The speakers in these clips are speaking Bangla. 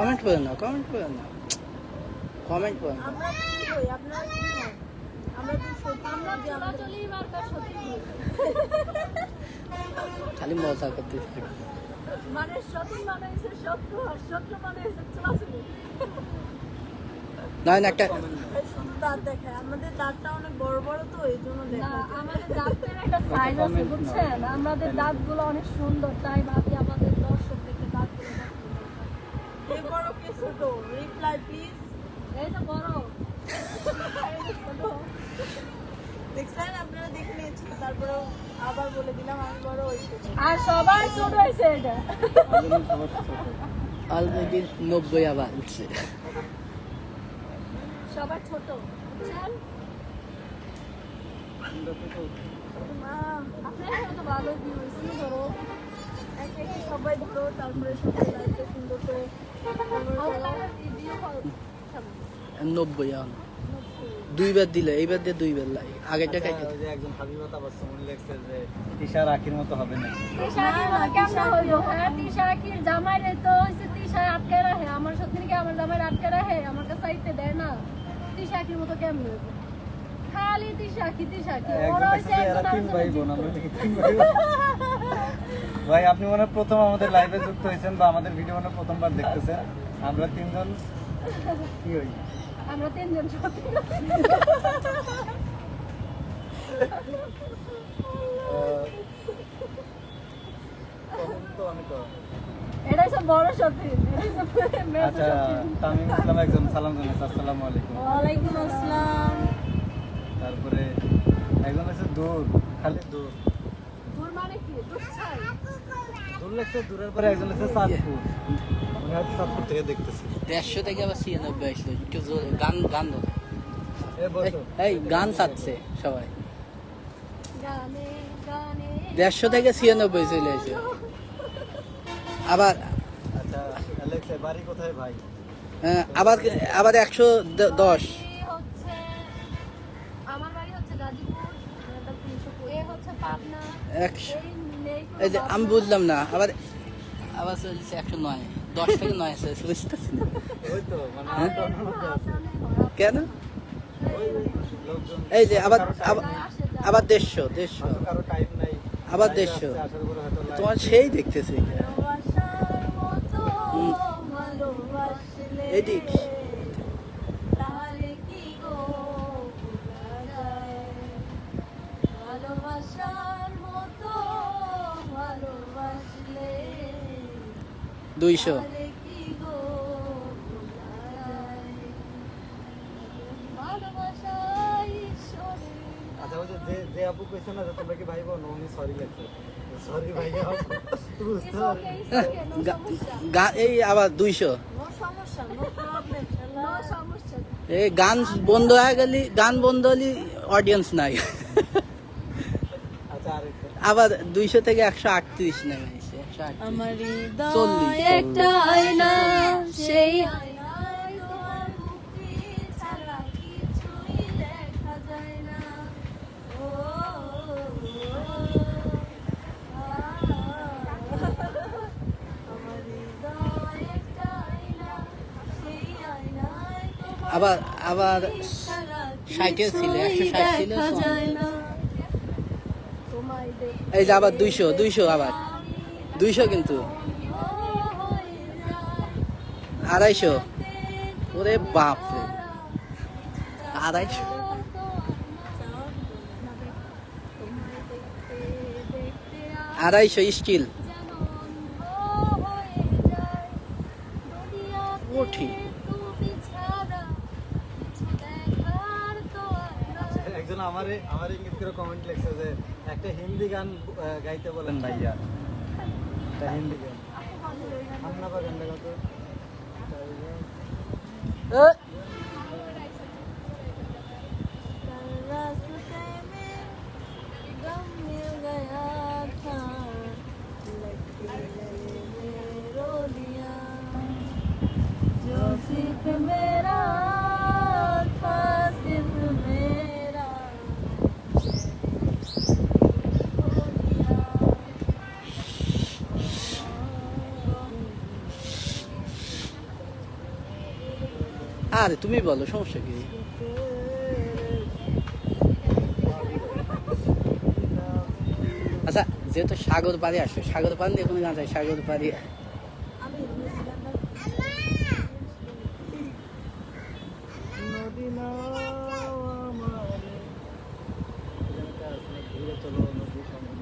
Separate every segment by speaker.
Speaker 1: কমেন্ট করে না কমেন্ট করে না। কমেন্ট করে না।
Speaker 2: আমরা কি হই আপনারা কি হন আমরা তো সত্যি আমরা চলাচলি মার্কা সত্যি হই।
Speaker 1: খালি মজা করতে থাকি।
Speaker 2: মানে সত্যি মানে শত্রু আর শত্রু মানে হচ্ছে চলাচলি।
Speaker 1: না না একটা
Speaker 2: দাঁত দেখায়। আমাদের দাঁতটা অনেক বড় বড় তো এই জন্য আমাদের দাঁতের একটা সাইজ আছে বুঝছেন? আমাদের দাঁতগুলো অনেক সুন্দর তাই ভাবি আমাদের দর্শক দেখে দাঁতগুলো এই বড় কে ছোট রিপ্লাই প্লিজ এই বড় এই যে ছোট। দেখছেন আপনারা দেখে নিয়েছি তারপরেও আবার বলে দিলাম আমি বড় হয়েছে আর সবার ছোট হয়েছে এটা।
Speaker 1: অলরেডি নব্বই আবার উঠছে।
Speaker 2: সবার ছোট। বুঝছেন আপনার তো ভালো ভিউ হয়েছে ধরো। একে একে সবাই ধরো তারপরে সবাই সুন্দর করে
Speaker 1: নব্বই এখন। দুইবার দিলে এইবার দিয়ে দুইবার লাগে আগেরটা
Speaker 3: ওই যে একজন হাবিবা তাবাসসুম উনি লিখছে যে তিশা রাখির মতো হবে না।
Speaker 2: জামাইরে তো হইছে তিশা আটকে রাখে। আমার সত্যি নাকি আমার জামাইরে আটকে রাখে? আমার কাছে আইতে দেয় না। তিশাকির মতো কেমন? হইব খালি ওরা হইছে একজন
Speaker 3: তিন ভাই বোন আমরা তিন ভাই ভাই আপনি মনে প্রথম আমাদের লাইভে যুক্ত হয়েছেন বা আমাদের ভিডিও মনে প্রথমবার দেখতেছেন। আমরা তিনজন কি হই?
Speaker 2: আমরা তিনজন এটা হচ্ছে বড়
Speaker 3: আচ্ছা তামিম ইসলাম একজন সালাম আসসালামু আলাইকুম।
Speaker 2: ওয়ালাইকুম আসসালাম।
Speaker 3: তারপরে একজন হচ্ছে দূর খালি দূর।
Speaker 2: দূর মানে কি? দূর ছাই।
Speaker 3: দূর লাগছে দূরের পরে একজন হচ্ছে চাঁদপুর। আমি হয়তো চাঁদপুর থেকে দেখতেছি।
Speaker 1: দেড়শো থেকে আবার ছিয়ানব্বই আসলো গান গান ধরো। এই, গান চাচ্ছে সবাই।
Speaker 2: গানে গানে
Speaker 1: দেড়শো থেকে ছিয়ানব্বই চলে আসে। আবার
Speaker 3: আচ্ছা বাড়ি কোথায় ভাই?
Speaker 1: হ্যাঁ, আবার আবার একশো দশ
Speaker 2: বাড়ি হচ্ছে আমার বাড়ি হচ্ছে গাজীপুর এটা তিনশো এ হচ্ছে পাবনা
Speaker 1: একশো
Speaker 2: এই
Speaker 1: এই যে আমি বুঝলাম না আবার আবার চলছে একশো নয় দশ থেকে নয় আছে। বুঝতেছি না।
Speaker 3: মানে
Speaker 1: হ্যাঁ? কেন? এই যে আবার আবার দেড়শো দেড়শো।
Speaker 3: হয়তো কারও টাইম নাই।
Speaker 1: আবার দেড়শো। তোমার সেই দেখতেছি। এদিক। দুইশো।
Speaker 3: যে আপু কইছে না যে তোমরা কি ভাই বোন উনি সরি লাগছে সরি ভাই
Speaker 1: গা- এই আবার দুইশো। এই গান বন্ধ হয়ে গেলি গান বন্ধ হলি অডিয়েন্স নাই।
Speaker 3: আচ্ছা
Speaker 1: আবার দুইশো থেকে একশো আটত্রিশ নেমে।
Speaker 2: আমার একটা আয়না সেই
Speaker 1: আবার আবার ষাটের ছিল, একশো ষাট ছিল, এই যে আবার দুইশো দুইশো আবার। দুইশো কিন্তু। আড়াইশো। ওরে বাপ রে আড়াইশো। আড়াইশো স্টিল। উঠি
Speaker 3: একজন আমারে আমার ইঙ্গিত করে কমেন্ট লিখছে যে, একটা হিন্দি গান গাইতে বলেন ভাইয়া। একটা
Speaker 1: আরে, তুমি বলো, সমস্যা কি? আচ্ছা যেহেতু সাগর পাড়ি আসবে সাগর পাড়ি দিয়ে কোনো গান যায়? সাগর পাড়ি
Speaker 2: আমি মিউজিক্যালটা
Speaker 3: নদী নাও আমারে এটা আছে না, ঘুরে চলো নদী সামনে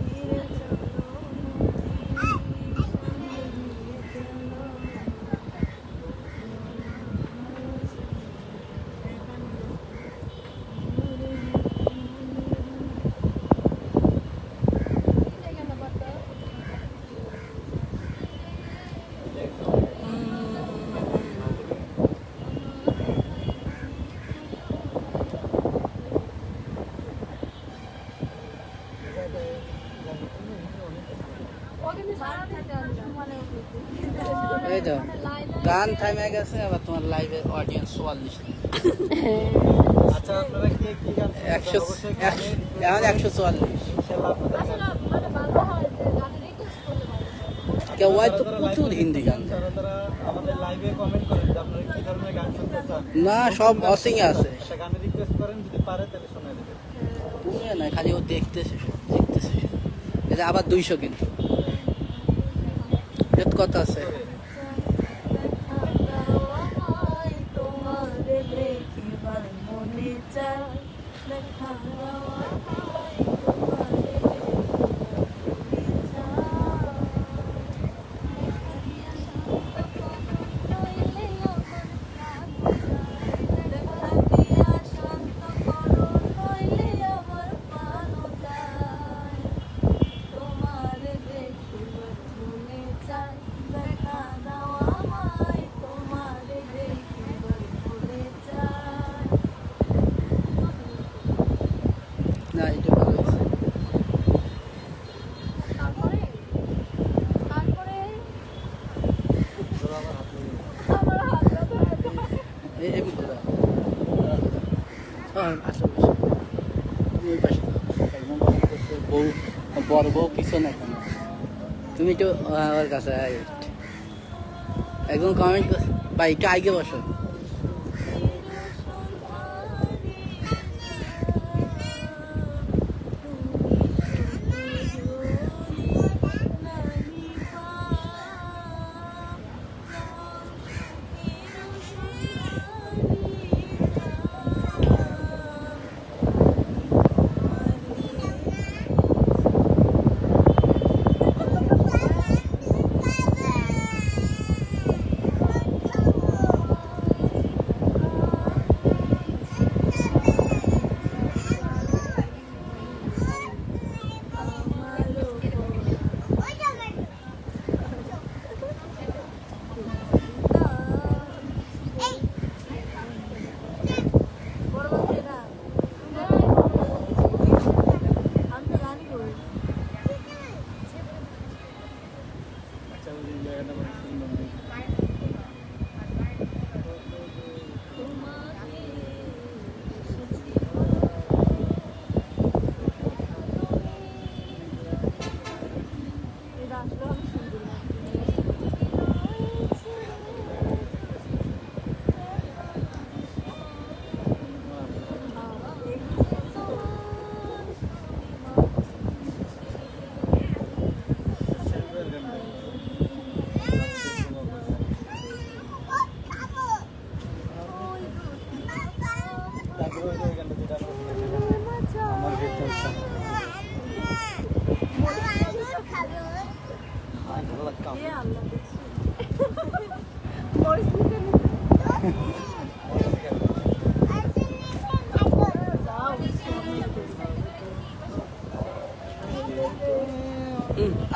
Speaker 2: ফিরে চলো নদী সঙ্গে নিয়ে চলো
Speaker 1: এই তো গান থামে গেছে আবার তোমার লাইভে অডিয়েন্স চুয়াল্লিশ।
Speaker 3: আচ্ছা আপনারা কে কি গান
Speaker 1: একশো একশো এখন একশো চুয়াল্লিশ।
Speaker 3: ইনশাআল্লাহ
Speaker 1: কেউ হয়তো
Speaker 3: যারা
Speaker 1: প্রচুর হিন্দি গান।
Speaker 3: তারা তারা আমাদের লাইভে কমেন্ট করেন আপনারা কি ধরনের গান শুনতে চান।
Speaker 1: না সব অসিং আছে।
Speaker 3: একটা গানে রিকোয়েস্ট করেন যদি পারে তাহলে শোনায় দেবে
Speaker 1: না খালি ও দেখতেছে সব, দেখতেছে এটা আবার দুইশো কিন্তু। কত আছে।
Speaker 2: মনে চায় দেখা তোমারে দেখিবার মনে চায় দেখা দাও আমায় তোমারে দেখিবার মনে চায়
Speaker 1: না এটা ভালো আছে
Speaker 2: তারপরে তারপরে
Speaker 3: ধরো আমার হাত ধরে।
Speaker 2: আমার হাত ব্যথা
Speaker 1: এই এমনি করে দাও। ওই পাশে বউ বড় বউ পিছনে কেন তুমি তো আমার কাছে একদম কমেন্ট ভাই একটু আগে বসো।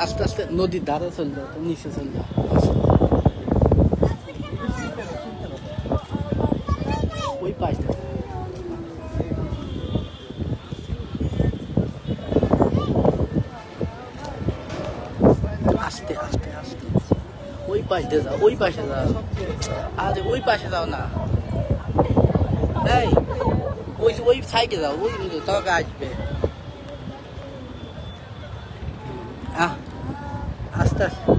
Speaker 1: আস্তে আস্তে নদীর ধারে চল যাও, তো নিচে চল যাও। ওই পাশ দিয়ে। আস্তে আস্তে আস্তে। ওই পাশ দিয়ে যাও, ওই পাশে যাও। আরে, ওই পাশে যাও না। এই, ওই ওই সাইডে যাও, ওই তবে আসবে। আহ। আস্তে আস্তে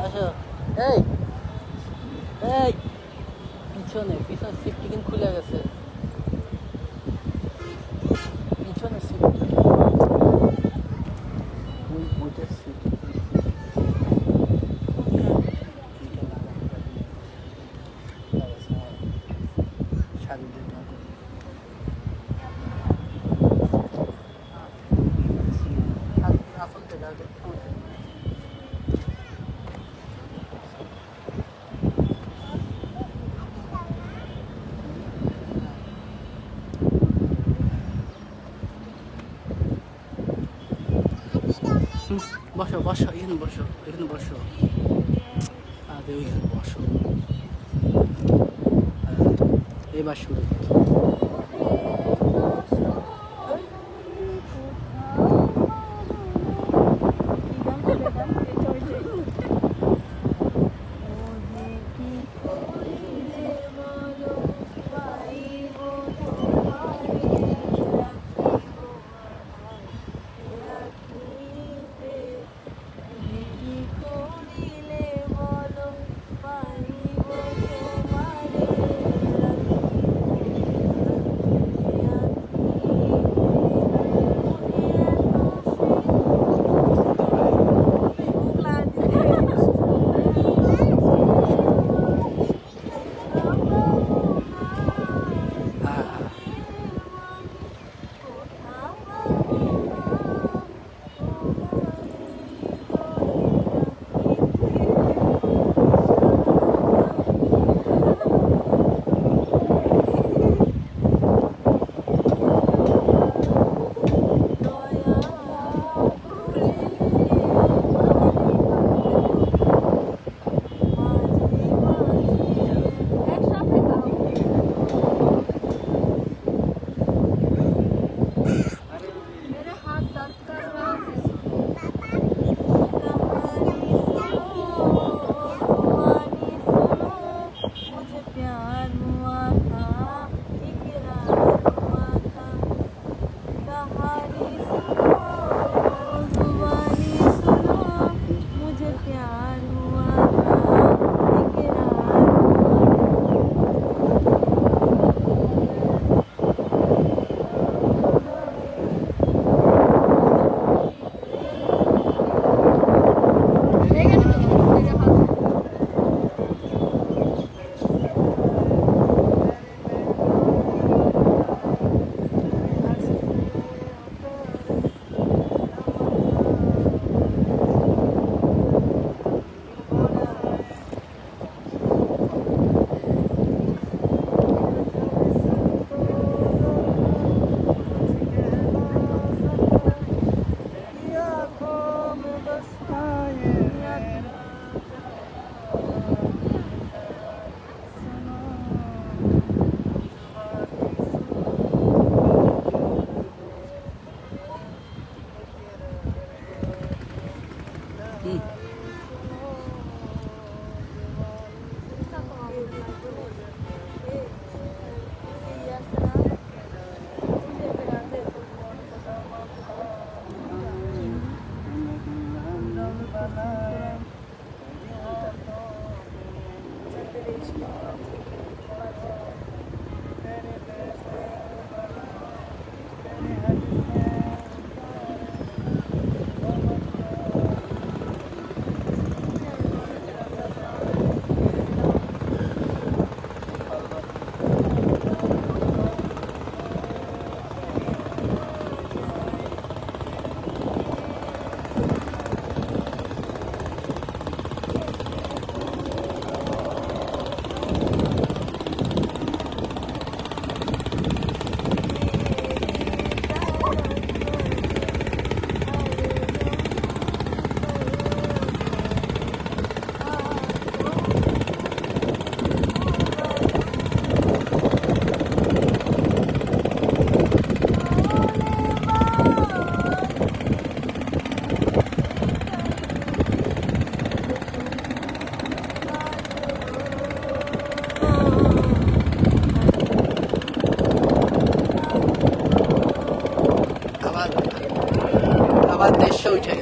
Speaker 1: আসো এই এই পিছনে পিছনে সিটটি কিন্তু খুলে গেছে পিছনে সিট ওই ওইটার সিট সাড়ে দুটা আসল থেকে আগে হুম, বসো এখানে বসো এখানে বসো। আরে ওইখানে বসো। এবার শুরু
Speaker 2: Thanks,
Speaker 1: God. আবার দেড়শো উঠে গেছে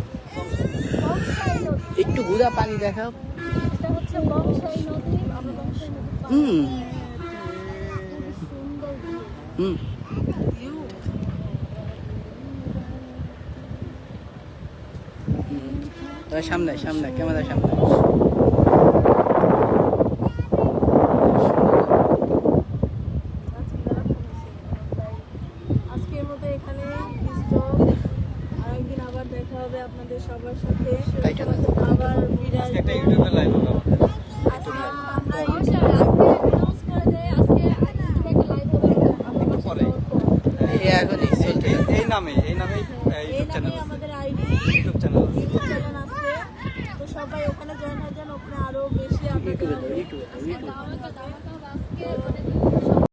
Speaker 1: একটু গুদা পানি দেখাও। হুম। হুম। সামনে সামনে কেমন সামনে